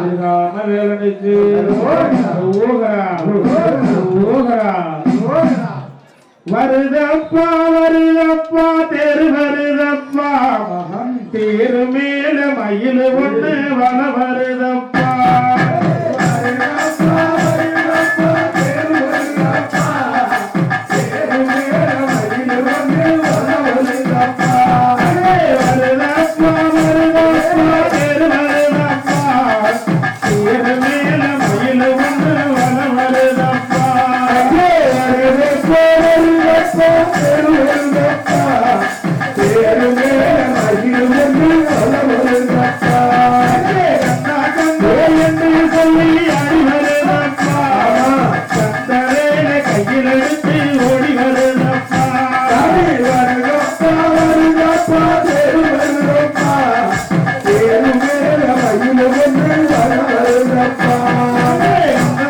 ஸ்ரீராம வேலனுக்கு வருதப்பா வருதப்பா தெரு வருதப்பா. மகன் தேரு மேல மயில் ஒன்று வன வருதப்பா. Hey!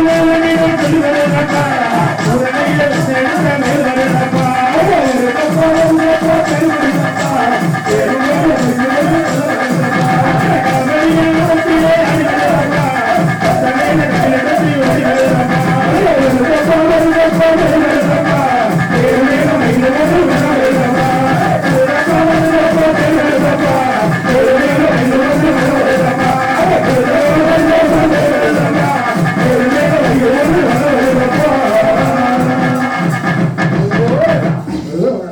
உடனே உடனே உடனே உடனே உடனே